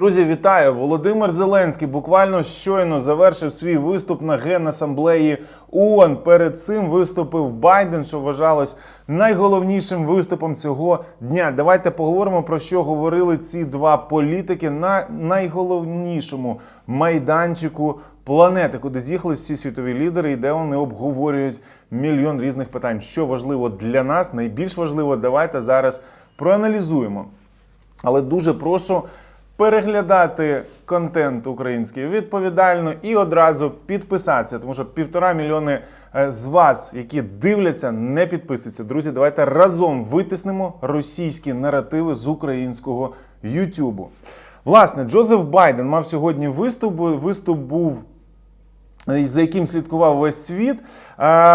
Друзі, вітаю! Володимир Зеленський буквально щойно завершив свій виступ на генасамблеї ООН. Перед цим виступив Байден, що вважалось найголовнішим виступом цього дня. Давайте поговоримо про що говорили ці два політики на найголовнішому майданчику планети, куди з'їхались всі світові лідери, і де вони обговорюють мільйон різних питань. Що важливо для нас, найбільш важливо, давайте зараз проаналізуємо. Але дуже прошу переглядати контент український відповідально і одразу підписатися, тому що півтора мільйони е, з вас, які дивляться, не підписуються. Друзі, давайте разом витиснемо російські наративи з українського Ютубу. Власне, Джозеф Байден мав сьогодні виступ. Виступ був за яким слідкував весь світ.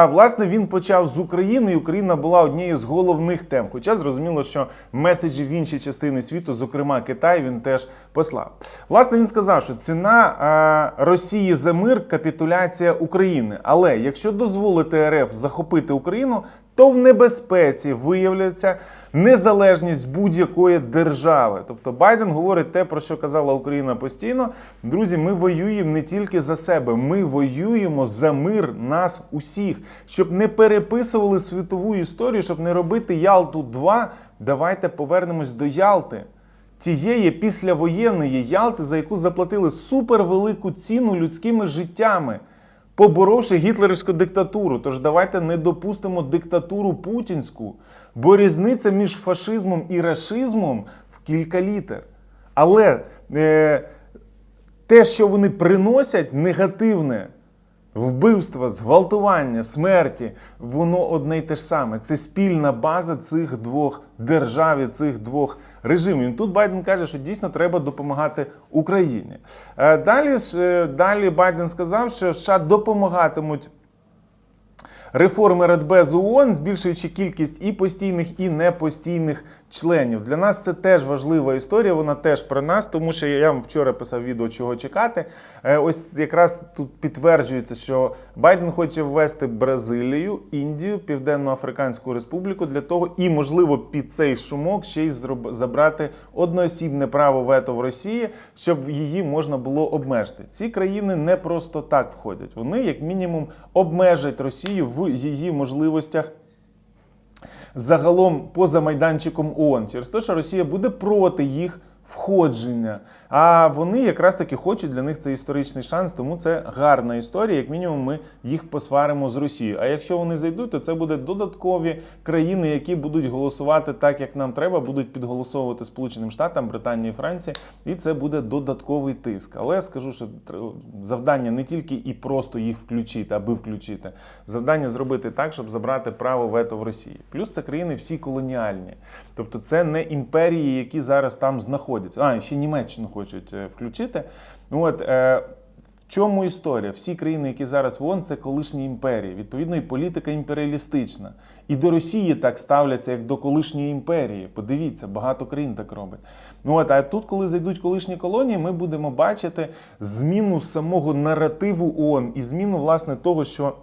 Власне, він почав з України, і Україна була однією з головних тем. Хоча зрозуміло, що меседжі в інші частини світу, зокрема Китай, він теж послав. Власне, він сказав, що ціна Росії за мир капітуляція України. Але якщо дозволити РФ захопити Україну, то в небезпеці виявляться незалежність будь-якої держави. Тобто Байден говорить те, про що казала Україна постійно. Друзі, ми воюємо не тільки за себе, ми воюємо за мир нас усіх, щоб не переписували світову історію, щоб не робити Ялту 2 Давайте повернемось до Ялти. Тієї післявоєнної Ялти, за яку заплатили супервелику ціну людськими життями поборовши гітлерівську диктатуру. Тож давайте не допустимо диктатуру путінську, бо різниця між фашизмом і рашизмом в кілька літер. Але е, те, що вони приносять, негативне. Вбивства, зґвалтування, смерті, воно одне й те ж саме. Це спільна база цих двох держав, і цих двох режимів. Тут Байден каже, що дійсно треба допомагати Україні. Е, Далі е, далі Байден сказав, що США допомагатимуть. Реформи Радбезу ООН, збільшуючи кількість і постійних, і непостійних членів. Для нас це теж важлива історія. Вона теж про нас, тому що я вам вчора писав відео, чого чекати. Е, Ось якраз тут підтверджується, що Байден хоче ввести Бразилію, Індію, Південно-Африканську Республіку для того, і можливо під цей шумок ще й забрати одноосібне право вето в Росії, щоб її можна було обмежити. Ці країни не просто так входять. Вони, як мінімум, обмежать Росію в її можливостях загалом поза майданчиком ООН, через те, що Росія буде проти їх входження. А вони якраз таки хочуть для них це історичний шанс, тому це гарна історія. Як мінімум, ми їх посваримо з Росією. А якщо вони зайдуть, то це буде додаткові країни, які будуть голосувати так, як нам треба, будуть підголосовувати Сполученим Штатам, Британії, Франції, і це буде додатковий тиск. Але скажу, що завдання не тільки і просто їх включити, аби включити. Завдання зробити так, щоб забрати право вето в Росії. Плюс це країни всі колоніальні. Тобто це не імперії, які зараз там знаходяться. А, ще Німеччину хочуть е, включити. Ну от. Е, в чому історія? Всі країни, які зараз в ООН, це колишні імперії. Відповідно, і політика імперіалістична. І до Росії так ставляться, як до колишньої імперії. Подивіться, багато країн так робить. Ну от, а тут, коли зайдуть колишні колонії, ми будемо бачити зміну самого наративу ООН і зміну власне того, що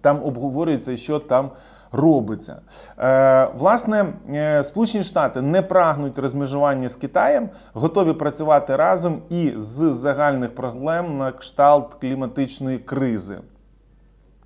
там обговорюється і що там робиться. Е, власне, е, Сполучені Штати не прагнуть розмежування з Китаєм, готові працювати разом і з загальних проблем на кшталт кліматичної кризи.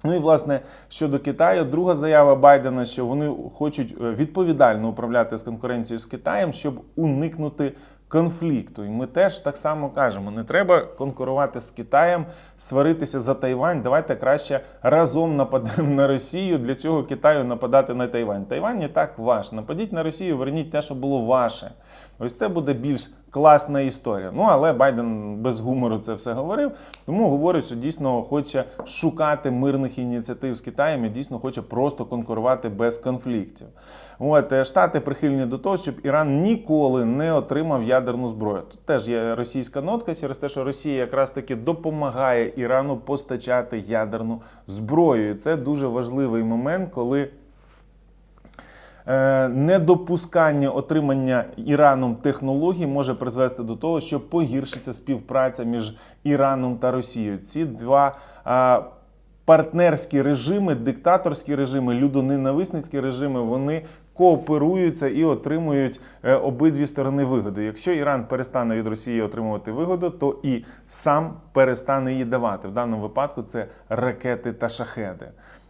Ну і власне щодо Китаю, друга заява Байдена, що вони хочуть е, відповідально управляти з конкуренцією з Китаєм, щоб уникнути конфлікту. І ми теж так само кажемо: не треба конкурувати з Китаєм, сваритися за Тайвань. Давайте краще разом нападемо на Росію. Для цього Китаю нападати на Тайвань. Тайвань і так ваш. Нападіть на Росію, верніть те, що було ваше. Ось це буде більш класна історія. Ну але Байден без гумору це все говорив. Тому говорить, що дійсно хоче шукати мирних ініціатив з Китаєм і дійсно хоче просто конкурувати без конфліктів. От е, штати прихильні до того, щоб Іран ніколи не отримав ядерну зброю. Тут теж є російська нотка через те, що Росія якраз таки допомагає Ірану постачати ядерну зброю. І це дуже важливий момент, коли. Е, Недопускання отримання Іраном технологій може призвести до того, що погіршиться співпраця між Іраном та Росією. Ці два партнерські режими, диктаторські режими, людоненависницькі режими, вони кооперуються і отримують е, обидві сторони вигоди. Якщо Іран перестане від Росії отримувати вигоду, то і сам перестане її давати. В даному випадку це ракети та шахеди.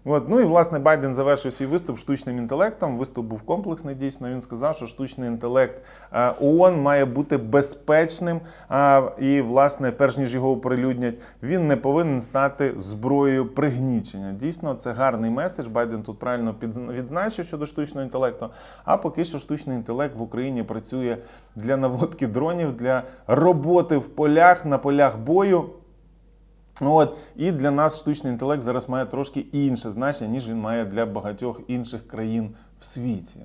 От, ну і власне Байден завершив свій виступ штучним інтелектом. Виступ був комплексний. Дійсно, він сказав, що штучний інтелект е, ООН має бути безпечним. А, і, власне, перш ніж його оприлюднять, він не повинен стати зброєю пригнічення. Дійсно, це гарний меседж. Байден тут правильно відзначив щодо штучного інтелекту. А поки що штучний інтелект в Україні працює для наводки дронів, для роботи в полях на полях бою. От і для нас штучний інтелект зараз має трошки інше значення, ніж він має для багатьох інших країн в світі.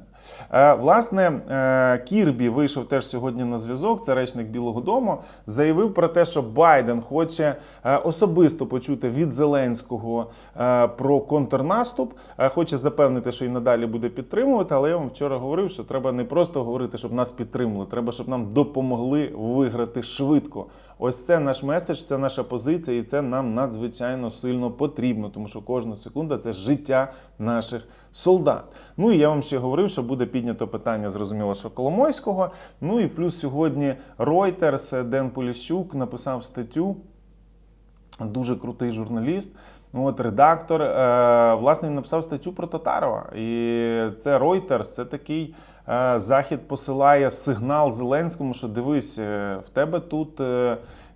Е, власне, е, Кірбі вийшов теж сьогодні на зв'язок. Це речник Білого Дому. Заявив про те, що Байден хоче е, особисто почути від Зеленського про контрнаступ. Хоче запевнити, що і надалі буде підтримувати. Але я вам вчора говорив, що треба не просто говорити, щоб нас підтримали, треба, щоб нам допомогли виграти швидко. Ось це наш меседж, це наша позиція, і це нам надзвичайно сильно потрібно, тому що кожна секунда це життя наших солдат. Ну і я вам ще говорив, що буде піднято питання, зрозуміло, що Коломойського. Ну і плюс сьогодні Reuters, Ден Поліщук написав статтю. Дуже крутий журналіст. Ну, От редактор, е, власне, написав статтю про Татарова. І це Reuters, це такий е, захід посилає сигнал Зеленському, що дивись, е, в тебе тут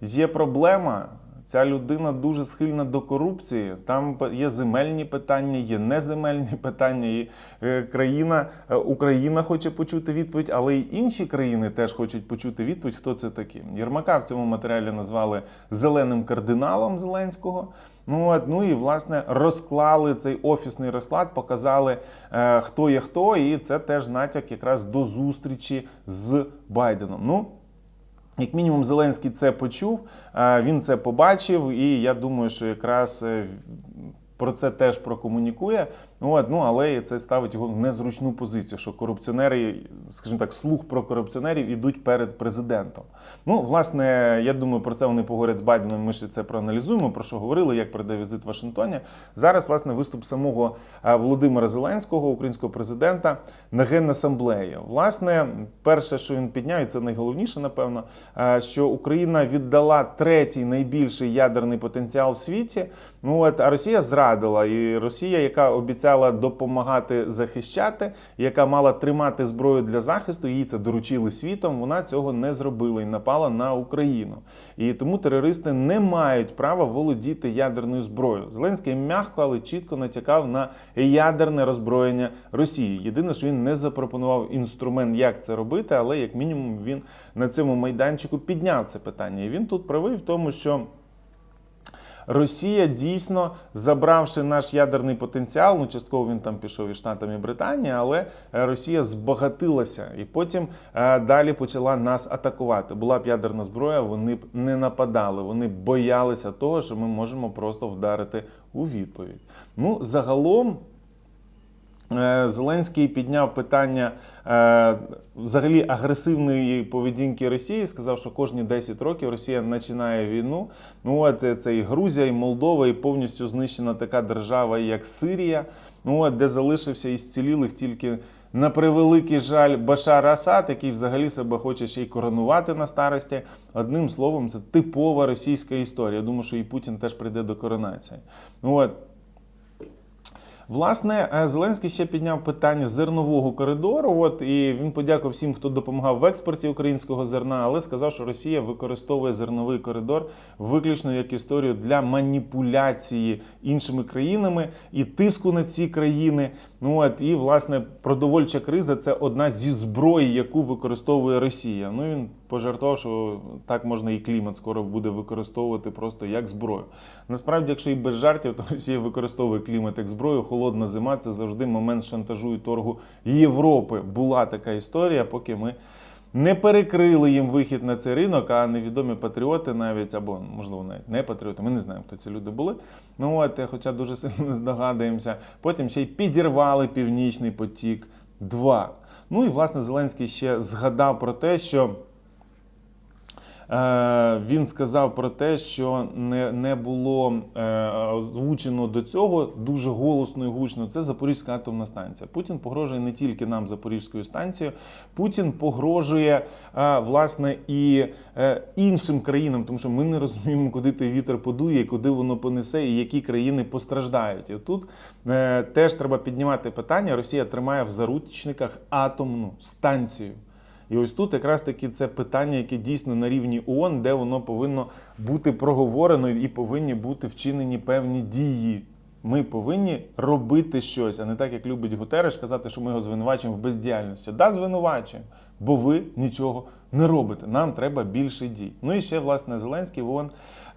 є проблема. Ця людина дуже схильна до корупції. Там є земельні питання, є неземельні питання. І е, країна е, Україна хоче почути відповідь, але й інші країни теж хочуть почути відповідь. Хто це такі? Єрмака в цьому матеріалі назвали зеленим кардиналом Зеленського. Ну от ну і власне розклали цей офісний розклад, показали е, хто є хто, і це теж натяк якраз до зустрічі з Байденом. Ну. Як мінімум, Зеленський це почув, е, він це побачив, і я думаю, що якраз е, про це теж прокомунікує. От, ну але це ставить його в незручну позицію, що корупціонери, скажімо так, слух про корупціонерів ідуть перед президентом. Ну, власне, я думаю, про це вони поговорять з Байденом. Ми ще це проаналізуємо. Про що говорили, як пройде візит в Вашингтоні. Зараз, власне, виступ самого Володимира Зеленського, українського президента, на генасамблеї. Власне, перше, що він підняв, і це найголовніше, напевно, що Україна віддала третій найбільший ядерний потенціал в світі. Ну от а Росія зрадила, і Росія, яка обіцяла допомагати захищати, яка мала тримати зброю для захисту, їй це доручили світом. Вона цього не зробила і напала на Україну. І тому терористи не мають права володіти ядерною зброєю. Зеленський м'яко, але чітко натякав на ядерне роззброєння Росії. Єдине, що він не запропонував інструмент, як це робити, але як мінімум він на цьому майданчику підняв це питання. І він тут правий в тому, що. Росія дійсно забравши наш ядерний потенціал, ну частково він там пішов і Штатам, і Британії, але е, Росія збагатилася і потім е, далі почала нас атакувати. Була б ядерна зброя, вони б не нападали, вони боялися того, що ми можемо просто вдарити у відповідь. Ну загалом. Е, Зеленський підняв питання е, взагалі агресивної поведінки Росії. Сказав, що кожні 10 років Росія починає війну. Ну от е, це і Грузія, і Молдова, і повністю знищена така держава, як Сирія. Ну от де залишився із цілілих тільки. На превеликий жаль, Башар Асад, який взагалі себе хоче ще й коронувати на старості. Одним словом, це типова російська історія. Я думаю, що і Путін теж прийде до коронації. Ну от Власне, е, Зеленський ще підняв питання зернового коридору. От і він подякував всім, хто допомагав в експорті українського зерна, але сказав, що Росія використовує зерновий коридор виключно як історію для маніпуляції іншими країнами і тиску на ці країни. Ну от і власне продовольча криза це одна зі зброї, яку використовує Росія. Ну він пожартував, що так можна і клімат скоро буде використовувати просто як зброю. Насправді, якщо і без жартів, то Росія використовує клімат як зброю. Холодна зима це завжди момент шантажу і торгу Європи. Була така історія, поки ми. Не перекрили їм вихід на цей ринок, а невідомі патріоти навіть, або можливо навіть не патріоти. Ми не знаємо, хто ці люди були. Ну от, хоча дуже сильно здогадуємося. Потім ще й підірвали північний потік. 2 Ну і власне Зеленський ще згадав про те, що. Е, він сказав про те, що не, не було е, озвучено до цього дуже голосно і гучно. Це Запорізька атомна станція. Путін погрожує не тільки нам Запорізькою станцією, Путін погрожує е, власне і іншим країнам, тому що ми не розуміємо, куди той вітер подує, куди воно понесе, і які країни постраждають. І тут теж треба піднімати питання. Росія тримає в заручниках атомну станцію. І ось тут якраз таки це питання, яке дійсно на рівні ООН, де воно повинно бути проговорено і повинні бути вчинені певні дії. Ми повинні робити щось, а не так, як любить Гутереш, казати, що ми його звинувачуємо в бездіяльності. Да, звинувачуємо, бо ви нічого не робите. Нам треба більше дій. Ну і ще власне Зеленський в ООН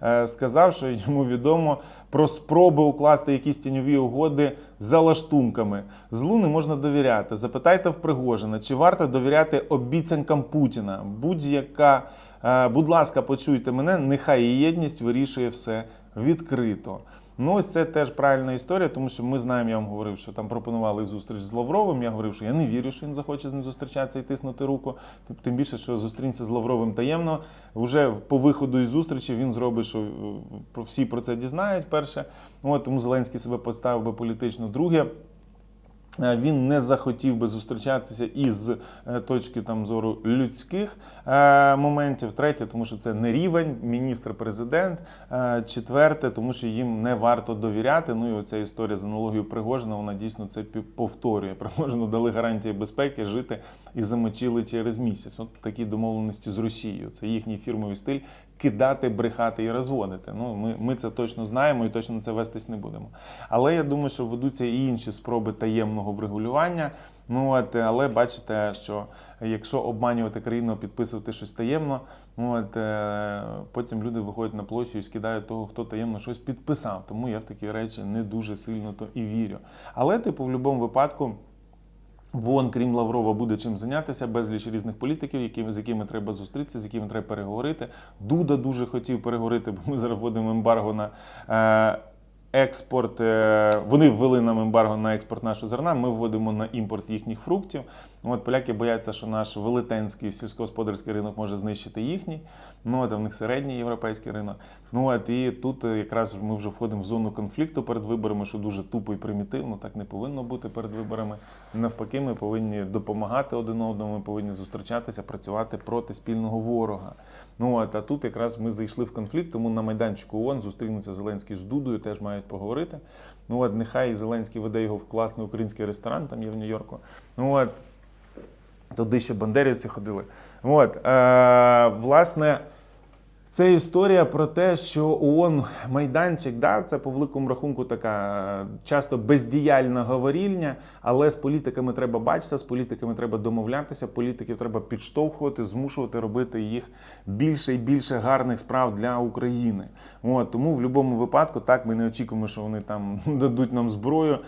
е, сказав, що йому відомо про спроби укласти якісь тіньові угоди за лаштунками. Злу не можна довіряти. Запитайте в Пригожина, чи варто довіряти обіцянкам Путіна. Будь-яка, е, будь ласка, почуйте мене, нехай і єдність вирішує все відкрито. Ну, ось це теж правильна історія, тому що ми знаємо, я вам говорив, що там пропонували зустріч з Лавровим. Я говорив, що я не вірю, що він захоче з ним зустрічатися і тиснути руку. Тим- більше, що зустрінеться з Лавровим таємно. Вже по виходу із зустрічі він зробить, що е, всі про це дізнають. Перше, от тому Зеленський себе поставив би політично. Друге. Е, Він не захотів би зустрічатися із е, точки там зору людських е, моментів. Третє, тому що це не рівень, міністр-президент. Четверте, тому що їм не варто довіряти. Ну і оця історія з аналогією Пригожина, вона дійсно це повторює. Пригожину дали гарантії безпеки жити і замочили через місяць. От такі домовленості з Росією. Це їхній фірмовий стиль кидати, брехати і розводити. Ну ми, ми це точно знаємо і точно на це вестись не будемо. Але я думаю, що ведуться і інші спроби таємного врегулювання. Ну от, але бачите, що якщо обманювати країну, підписувати щось таємно, ну от е, потім люди виходять на площу і скидають того, хто таємно щось підписав. Тому я в такі речі не дуже сильно то і вірю. Але, типу, в будь-якому випадку. Вон, крім Лаврова, буде чим зайнятися, безліч різних політиків, які, з якими треба зустрітися, з якими треба переговорити. Дуда дуже хотів переговорити, бо ми зараз вводимо ембарго на е, експорт. Е, вони ввели нам ембарго на експорт нашого зерна. Ми вводимо на імпорт їхніх фруктів. От поляки бояться, що наш велетенський сільськогосподарський ринок може знищити їхній. Ну от а в них середній європейський ринок. Ну от і тут е, якраз ми вже входимо в зону конфлікту перед виборами, що дуже тупо і примітивно. Так не повинно бути перед виборами. Навпаки, ми повинні допомагати один одному. Ми повинні зустрічатися, працювати проти спільного ворога. Ну от а тут якраз ми зайшли в конфлікт, тому на майданчику ООН зустрінуться Зеленський з Дудою, теж мають поговорити. Ну от нехай Зеленський веде його в класний український ресторан, там є в Нью-Йорку. Ну от туди ще бандерівці ходили. От, е, власне, це історія про те, що ООН майданчик, да, це по великому рахунку така е, часто бездіяльна говорільня, але з політиками треба бачитися, з політиками треба домовлятися, політиків треба підштовхувати, змушувати робити їх більше і більше гарних справ для України. От, тому в будь-якому випадку так ми не очікуємо, що вони там дадуть нам зброю е,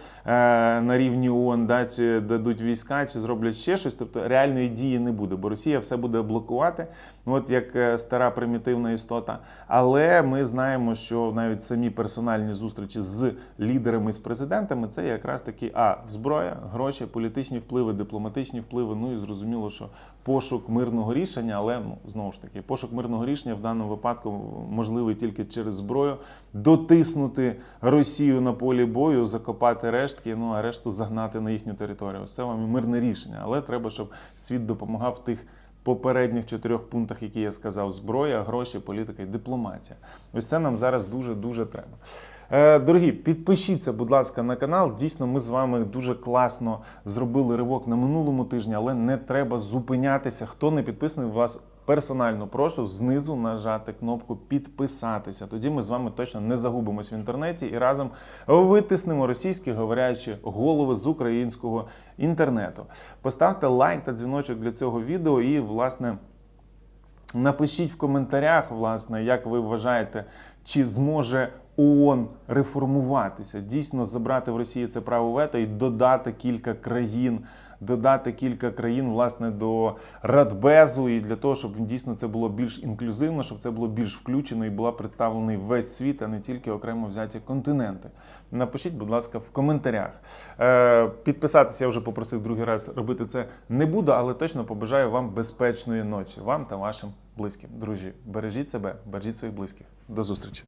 на рівні ООН, да, чи дадуть війська, чи зроблять ще щось. Тобто реальної дії не буде, бо Росія все буде блокувати, от як е, стара примітивна істота. Але ми знаємо, що навіть самі персональні зустрічі з лідерами з президентами це якраз таки а зброя, гроші, політичні впливи, дипломатичні впливи. Ну і зрозуміло, що пошук мирного рішення, але ну знову ж таки, пошук мирного рішення в даному випадку можливий тільки через зброю, дотиснути Росію на полі бою, закопати рештки, ну а решту загнати на їхню територію. Це вам і мирне рішення. Але треба, щоб світ допомагав тих попередніх чотирьох пунктах, які я сказав: зброя, гроші, політика і дипломатія. Ось це нам зараз дуже дуже треба. Е, Дорогі, підпишіться, будь ласка, на канал. Дійсно, ми з вами дуже класно зробили ривок на минулому тижні, але не треба зупинятися. Хто не підписаний, вас персонально прошу знизу нажати кнопку підписатися. Тоді ми з вами точно не загубимось в інтернеті і разом витиснемо російські говорячі голови з українського інтернету. Поставте лайк та дзвіночок для цього відео і, власне. Напишіть в коментарях, власне, як ви вважаєте, чи зможе ООН реформуватися, дійсно забрати в Росії це право вето і додати кілька країн, додати кілька країн власне до Радбезу, і для того, щоб дійсно це було більш інклюзивно, щоб це було більш включено і була представлений весь світ, а не тільки окремо взяті континенти. Напишіть, будь ласка, в коментарях. Е, підписатися я вже попросив другий раз робити це не буду, але точно побажаю вам безпечної ночі, вам та вашим близьким. Друзі, бережіть себе, бережіть своїх близьких. До зустрічі.